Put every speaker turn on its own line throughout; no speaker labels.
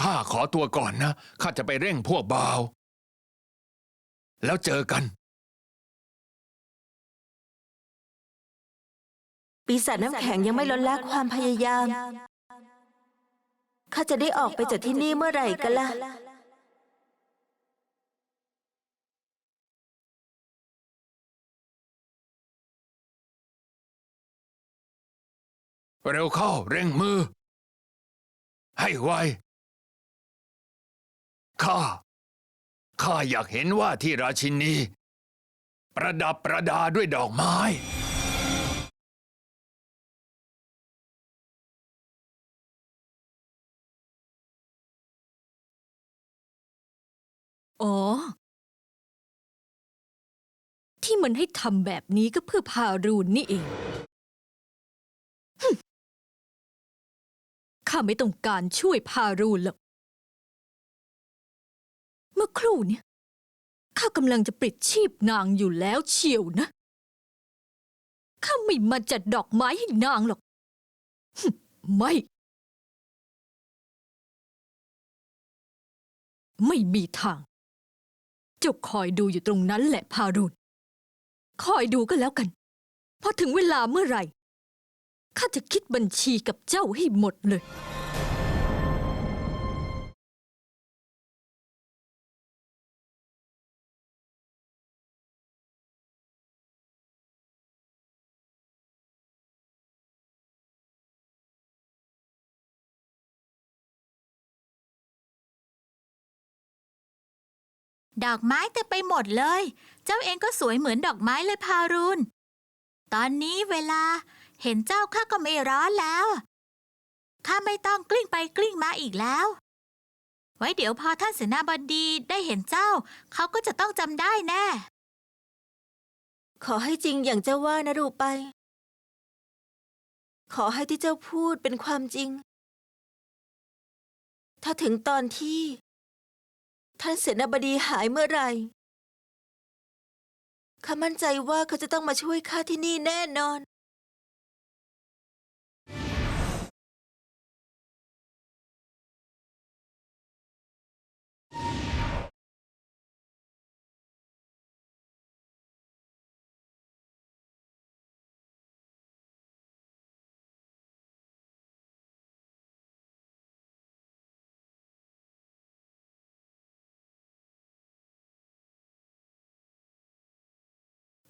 ข้าขอตัวก่อนนะ ข้าจะไปเร่งพวกบ่าว แล้วเจอกัน
ปีศาจน้ำแข็งยังไม่ลดละความพยายาม ข้าจะได้ออกไปจากที่นี่เมื่อไหร่กันล่ะ
เร็วเข้าเร่งมือ ให้ไว ข้า ข้าอยากเห็นว่าที่ราชินี ประดับประดาด้วยดอกไม้
อ๋อ ที่มันให้ทำแบบนี้ก็เพื่อพารูนนี่เอง ข้าไม่ต้องการช่วยพารูนหรอก ครู่เนี่ยข้ากำลังจะปลิดชีพนางอยู่แล้วเชียวนะ ข้าไม่มาจัดดอกไม้ให้นางหรอก ไม่ ไม่มีทาง เจ้าคอยดูอยู่ตรงนั้นแหละพารุณคอยดูก็แล้วกัน พอถึงเวลาเมื่อไหร่ ข้าจะคิดบัญชีกับเจ้าให้หมดเลย
ดอกไม้เต็มไปหมดเลย เจ้าเองก็สวยเหมือนดอกไม้เลยพารุน ตอนนี้เวลาเห็นเจ้าข้าก็ไม่ร้อนแล้ว ข้าไม่ต้องกลิ้งไปกลิ้งมาอีกแล้ว ไว้เดี๋ยวพอท่านเสนาบดีได้เห็นเจ้า เขาก็จะต้องจำได้แน่
ขอให้จริงอย่างเจ้าว่านะรูไป ขอให้ที่เจ้าพูดเป็นความจริง ถ้าถึงตอนที่ ท่านเสนาบดีหายเมื่อไหร่ข้ามั่นใจว่าเขาจะต้องมาช่วยข้าที่นี่แน่นอน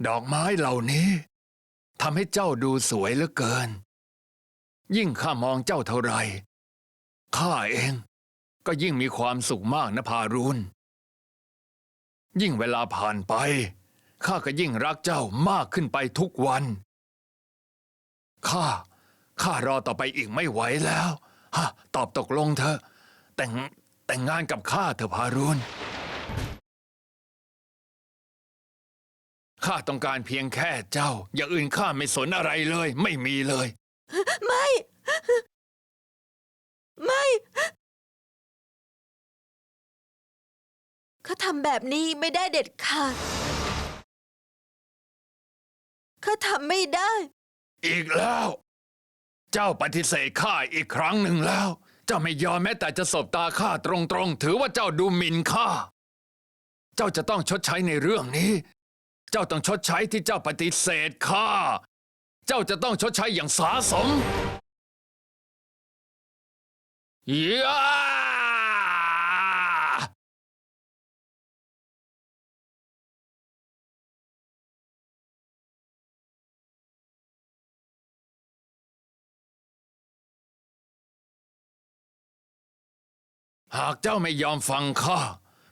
ดอกไม้เหล่านี้ทำให้เจ้าดูสวยเหลือเกิน ยิ่งข้ามองเจ้าเท่าไรข้าเอง ก็ยิ่งมีความสุขมากนะพารุนยิ่งเวลาผ่านไปข้าก็ยิ่งรักเจ้ามากขึ้นไปทุกวันข้าข้ารอต่อไปอีกไม่ไหวแล้วฮะตอบตกลงเถอะแต่งแต่งงานกับข้าเถอะพารุน ข้าต้องการเพียงแค่เจ้า อย่างอื่นข้าไม่สนอะไรเลย ไม่มีเลย
ไม่ ไม่เขาทำแบบนี้ไม่ได้เด็ดขาดเขาทำไม่ได้
อีกแล้ว เจ้าปฏิเสธข้าอีกครั้งหนึ่งแล้ว เจ้าไม่ยอมแม้แต่จะสบตาข้าตรงๆ ถือว่าเจ้าดูหมิ่นข้า เจ้าจะต้องชดใช้ในเรื่องนี้ เจ้าต้องชดใช้ที่เจ้าปฏิเสธข้า เจ้าจะต้องชดใช้อย่างสาสมยหากเจ้าไม่ยอมฟังข้า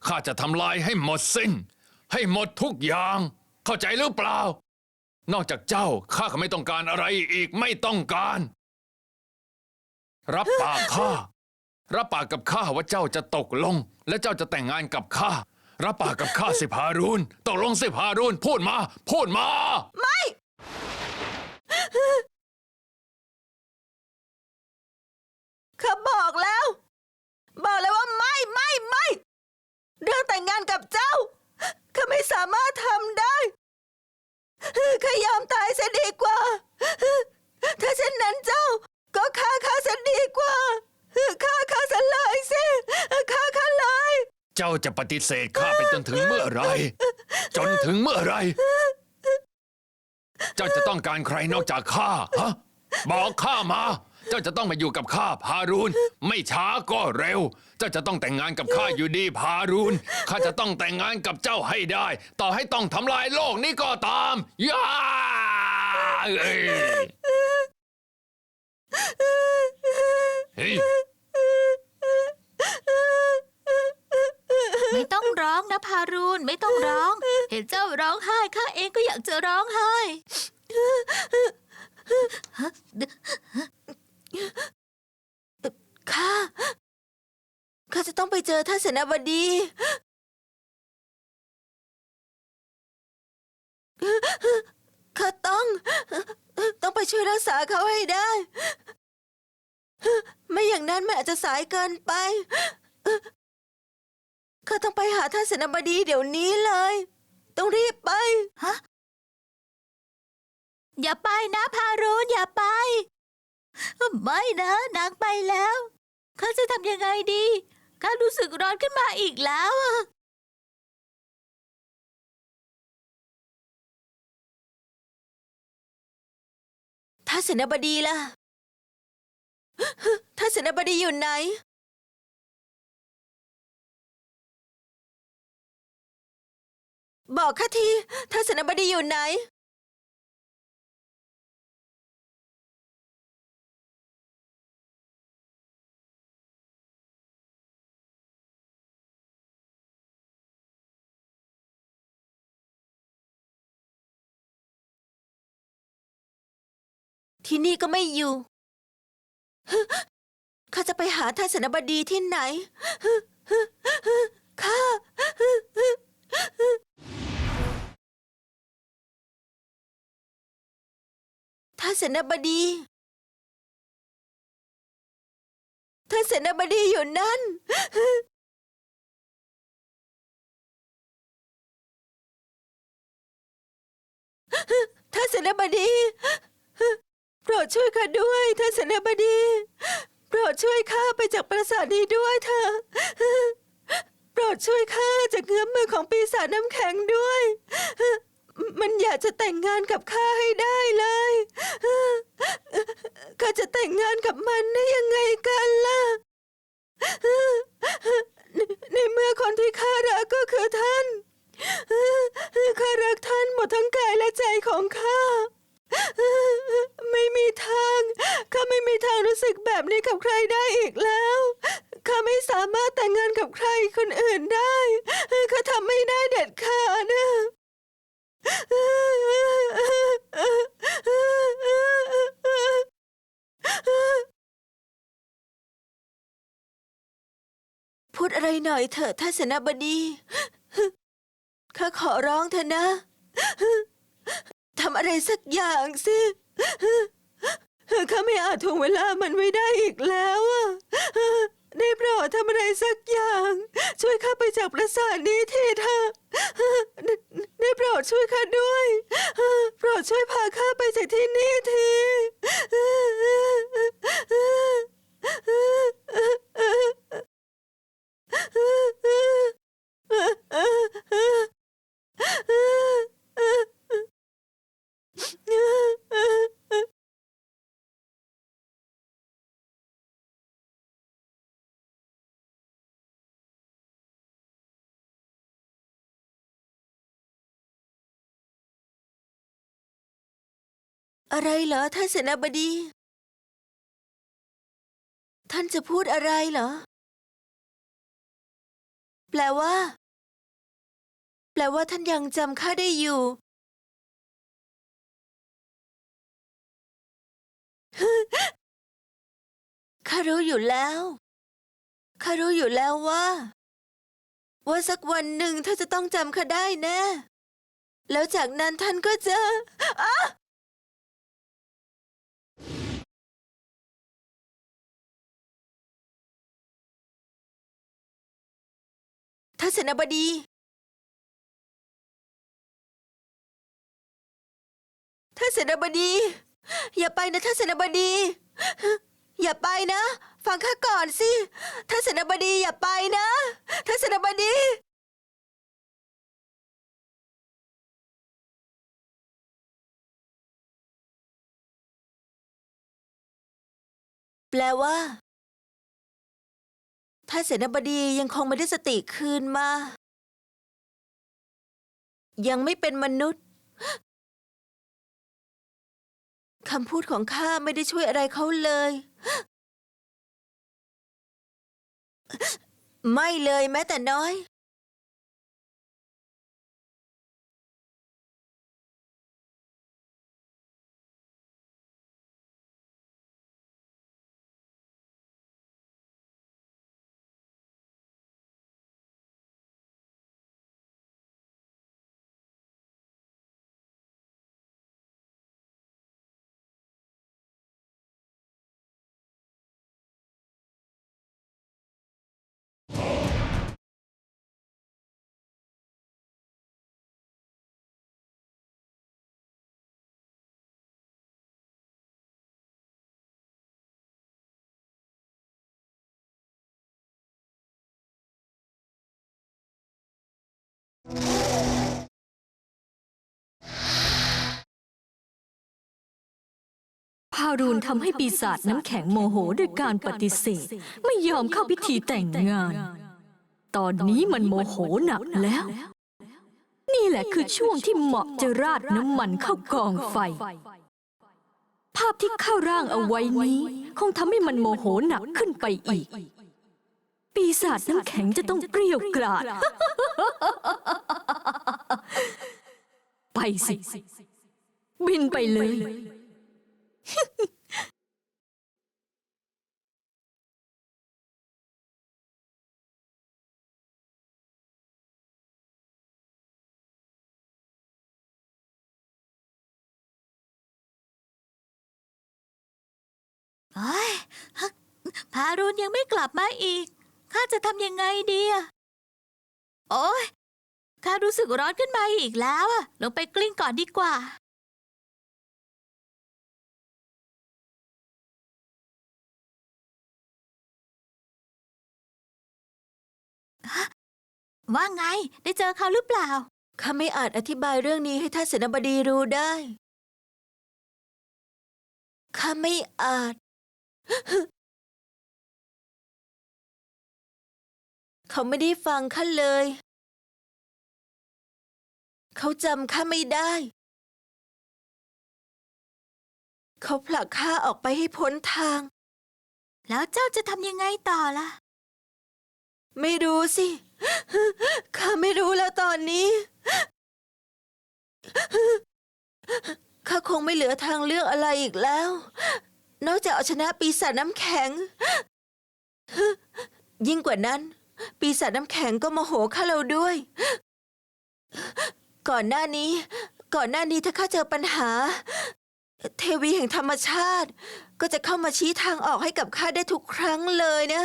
ข้าจะทำลายให้หมดสิ้น ให้หมดทุกอย่าง เข้าใจหรือเปล่า นอกจากเจ้าข้าก็ไม่ต้องการอะไรอีกไม่ต้องการ รับปากข้า รับปากกับข้าว่าเจ้าจะตกลง และเจ้าจะแต่งงานกับข้า รับปากกับข้าสิพารุนตกลงสิพารุนพูดมา พูดมา ไม่
ข้าบอกแล้ว บอกเลยว่าไม่ไม่ไม่ เรื่องแต่งงานกับเจ้า ข้าไม่สามารถทำได้ข้ายอมตายเสียดีกว่า ถ้าเช่นนั้นเจ้า ก็ฆ่าข้าเสียดีกว่าฆ่าข้าซะเลยสิฆ่าข้า
เลย เจ้าจะปฏิเสธข้าไปจนถึงเมื่อไร จนถึงเมื่อไร เจ้าจะต้องการใครนอกจากข้าฮะบอกข้ามา เจ้าจะต้องมาอยู่กับข้าพารูน ไม่ช้าก็เร็ว เจ้าจะต้องแต่งงานกับข้าอยู่ดีพารูนข้าจะต้องแต่งงานกับเจ้าให้ได้ ต่อให้ต้องทำลายโลกนี้ก็ตามย่าเอ้ยเฮ้ย
ไม่ต้องร้องนะพารูนไม่ต้องร้อง เห็นเจ้าร้องไห้ข้าเองก็อยากจะร้องไห้
ข้า ข้าจะต้องไปเจอท่านเสนาบดี ข้าต้อง ต้องไปช่วยรักษาเขาให้ได้ ไม่อย่างนั้นมันอาจจะสายเกินไป ข้าต้องไปหาท่านเสนาบดีเดี๋ยวนี้เลย ต้องรีบไป
อย่าไปนะพารูนอย่าไป ไม่นะนางไปแล้วข้าจะทำยังไงดีข้ารู้สึกร้อนขึ้นมาอีกแล้วอะ
ท่านเสนาบดีล่ะท่านเสนาบดีอยู่ไหน บอกข้าทีท่านเสนาบดีอยู่ไหน ที่นี่ก็ไม่อยู่ ข้าจะไปหาท่านเสนบดีที่ไหน ข้า ท่านเสนบดี ท่านเสนบดีอยู่นั่น ท่านเสนาบดี โปรดช่วยข้าด้วยท่านเสนาบดี โปรดช่วยข้าไปจากปราสาทนี้ด้วยเถอะ โปรดช่วยข้าจากเงื้อมมือของปีศาจน้ำแข็งด้วย มันอยากจะแต่งงานกับข้าให้ได้เลยข้าจะแต่งงานกับมันได้ยังไงกันล่ะ ในเมื่อคนที่ข้ารักก็คือท่านข้ารักท่านหมดทั้งกายและใจของข้า ข้าไม่มีทางรู้สึกแบบนี้กับใครได้อีกแล้ว ข้าไม่สามารถแต่งงานกับใครคนอื่นได้ ข้าทำไม่ได้เด็ดขาดนะพูดอะไรหน่อยเถอะท่านเสนาบดี ข้าขอร้องเถอะนะ ทำอะไรสักอย่างสิ ข้าไม่อาจทวงเวลามันไว้ได้อีกแล้วอะได้โปรดทำอะไรสักอย่าง ช่วยข้าไปจากปราสาทนี้ทีเถอะได้โปรดช่วยข้าด้วยโปรดช่วยพาข้าไปจากที่นี่ที อะไรเหรอท่านเสนาบดี ท่านจะพูดอะไรเหรอ แปลว่า แปลว่าท่านยังจำข้าได้อยู่ข้ารู้อยู่แล้วข้ารู้อยู่แล้วว่า ว่าสักวันหนึ่งท่านจะต้องจำข้าได้แน่แล้วจากนั้นท่านก็จะอะ ท่านเสนาบดี ท่านเสนาบดี อย่าไปนะท่านเสนาบดี อย่าไปนะ ฟังข้าก่อนสิ ท่านเสนาบดีอย่าไปนะ ท่านเสนาบดี แปลว่า ท่านเสนาบดียังคงไม่ได้สติคืนมา ยังไม่เป็นมนุษย์คำพูดของข้าไม่ได้ช่วยอะไรเขาเลย ไม่เลยแม้แต่น้อย
พารูนทำให้ปีศาจน้ำแข็งโมโหด้วยการปฏิเสธ ไม่ยอมเข้าพิธีแต่งงาน ตอนนี้มันโมโหหนักแล้ว นี่แหละคือช่วงที่เหมาะจะราดน้ำมันเข้ากองไฟ ภาพที่เข้าร่างเอาไว้นี้ คงทำให้มันโมโหหนักขึ้นไปอีก ปีศาจน้ำแข็งจะต้องเกลี้ยวกราด ไปสิ บินไปเลย
พารุนยังไม่กลับมาอีก ข้าจะทำยังไงดีอะโอ้ยข้ารู้สึกร้อนขึ้นมาอีกแล้วอะลงไปกลิ้งก่อนดีกว่า ว่าไง ได้เจอเขาหรือเปล่า
ข้าไม่อาจอธิบายเรื่องนี้ให้ท่านเสนาบดีรู้ได้ ข้าไม่อาจ เขาไม่ได้ฟังข้าเลย เขาจำข้าไม่ได้ เขาผลักข้าออกไปให้พ้นทาง
แล้วเจ้าจะทำยังไงต่อล่ะ
ไม่รู้สิ ข้าไม่รู้แล้วตอนนี้ ข้าคงไม่เหลือทางเลือกอะไรอีกแล้ว นอกจากเอาชนะปีศาจน้ำแข็ง ยิ่งกว่านั้น ปีศาจน้ำแข็งก็โมโหข้าเราด้วย ก่อนหน้านี้ ก่อนหน้านี้ถ้าข้าเจอปัญหา เทวีแห่งธรรมชาติ ก็จะเข้ามาชี้ทางออกให้กับข้าได้ทุกครั้งเลยนะ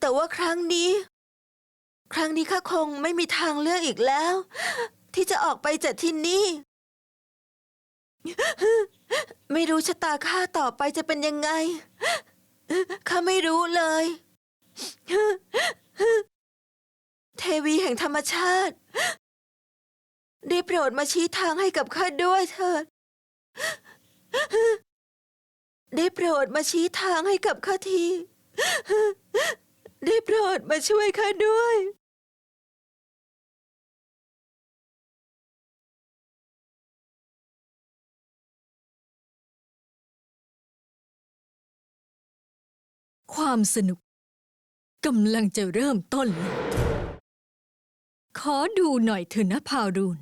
แต่ว่าครั้งนี้ ครั้งนี้ข้าคงไม่มีทางเลือกอีกแล้ว ที่จะออกไปจากที่นี่ไม่รู้ชะตาข้าต่อไปจะเป็นยังไง ข้าไม่รู้เลย เทวีแห่งธรรมชาติ ได้โปรดมาชี้ทางให้กับข้าด้วยเถิด ได้โปรดมาชี้ทางให้กับข้าที ได้โปรดมาช่วยข้าด้วย
ความสนุกกำลังจะเริ่มต้นแล้วขอดูหน่อยเถอะนะพารูน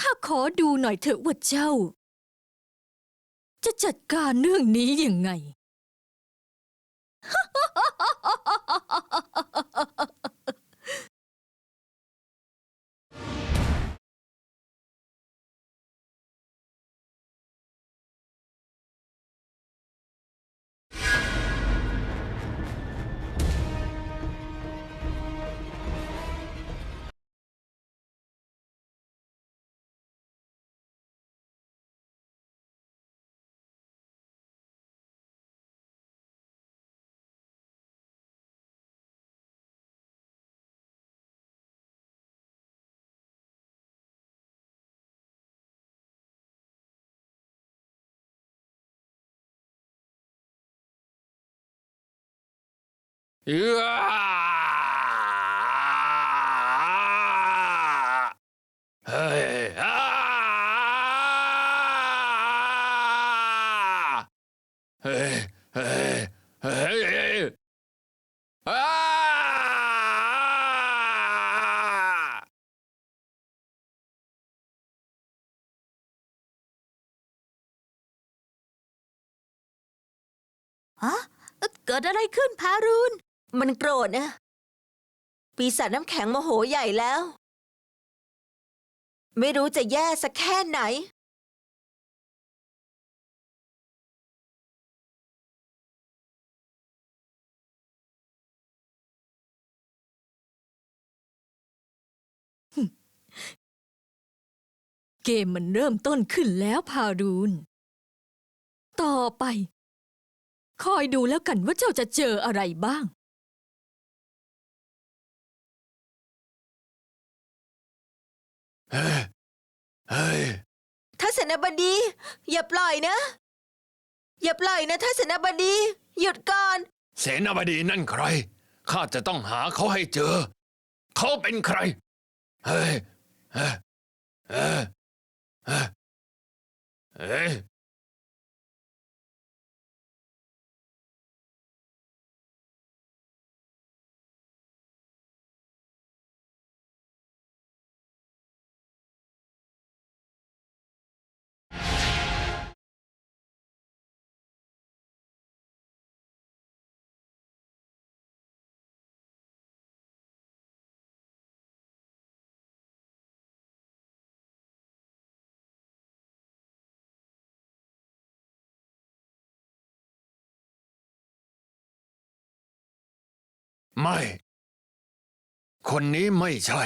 ข้าขอดูหน่อยเถอะว่าเจ้า จะจัดการเรื่องนี้ยังไง
เอื้อเฮ้ยอ้าเฮ้ยเฮ้ยเฮ้ยอ้า
ฮะเกิดอะไรขึ้นพารุน
มันโกรธนะ ปีศาจน้ำแข็งโมโหใหญ่แล้ว ไม่รู้จะแย่สักแค่ไหน
เกมมันเริ่มต้นขึ้นแล้วพารูน ต่อไป คอยดูแล้วกันว่าเจ้าจะเจออะไรบ้าง
เฮ้ยเฮ้ย
ท่านเสนาบดี อย่าปล่อยนะ อย่าปล่อยนะท่านเสนาบดี หยุดก่อน
เสนาบดีนั่นใคร ข้าจะต้องหาเขาให้เจอ เขาเป็นใคร เฮ้ยเฮ้ยเฮ้ยเฮ้ย ไม่ คนนี้ไม่ใช่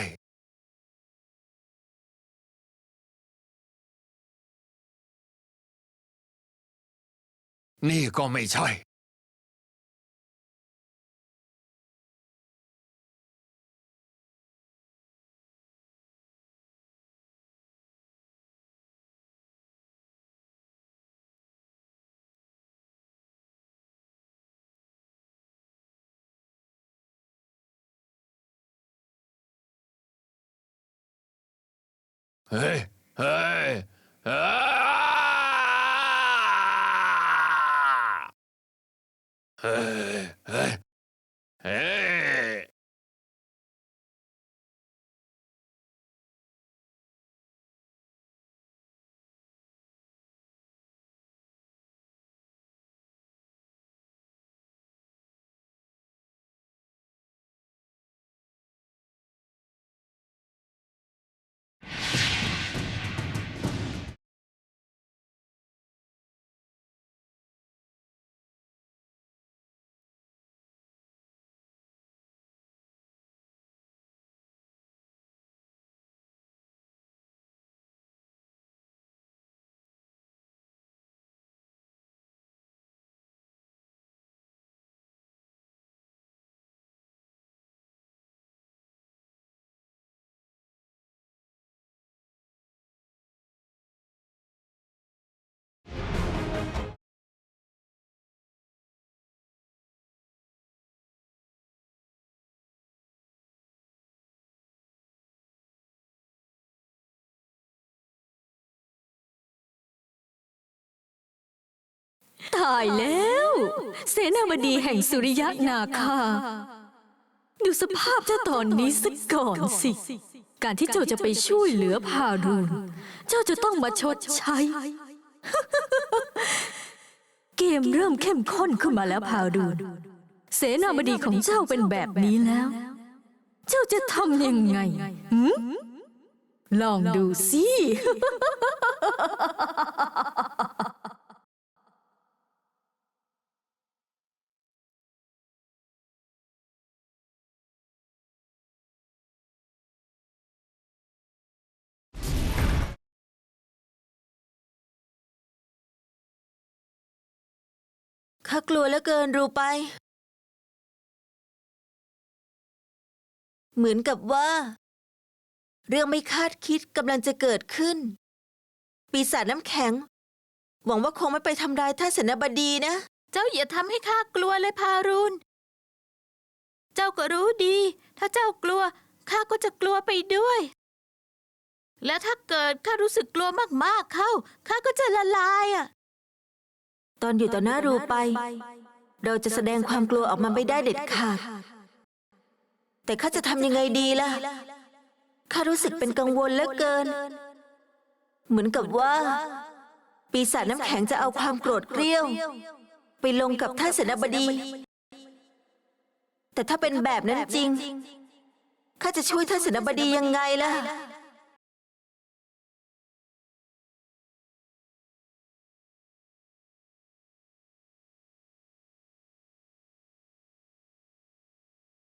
นี่ก็ไม่ใช่ เฮ้ยเฮ้ย
ตายแล้ว เสนาบดีแห่งสุริยะนาคา ดูสภาพเจ้าตอนนี้สักก่อนสิ การที่เจ้าจะไปช่วยเหลือพารูนเจ้าจะต้องมาชดใช้ เกมเริ่มเข้มข้นขึ้นมาแล้วพารูนเสนาบดีของเจ้าเป็นแบบนี้แล้ว เจ้าจะทำยังไงหืลองดูสิ
ข้ากลัวเหลือเกินรู้ไป เหมือนกับว่า เรื่องไม่คาดคิดกำลังจะเกิดขึ้น ปีศาจน้ำแข็ง หวังว่าคงไม่ไปทำร้ายท่านเสนาบดีนะ
เจ้าอย่าทำให้ข้ากลัวเลยพารุนเจ้าก็รู้ดี ถ้าเจ้ากลัวข้าก็จะกลัวไปด้วย และถ้าเกิดข้ารู้สึกกลัวมากๆเข้าข้าก็จะละลายอะ
ตอนอยู่ต่อหน้ารูไป เราจะแสดงความกลัวออกมาไม่ได้เด็ดขาด แต่ข้าจะทำยังไงดีล่ะ ข้ารู้สึกเป็นกังวลเหลือเกิน เหมือนกับว่า ปีศาจน้ำแข็งจะเอาความโกรธเกรี้ยว ไปลงกับท่านเสนาบดี แต่ถ้าเป็นแบบนั้นจริง ข้าจะช่วยท่านเสนาบดียังไงล่ะ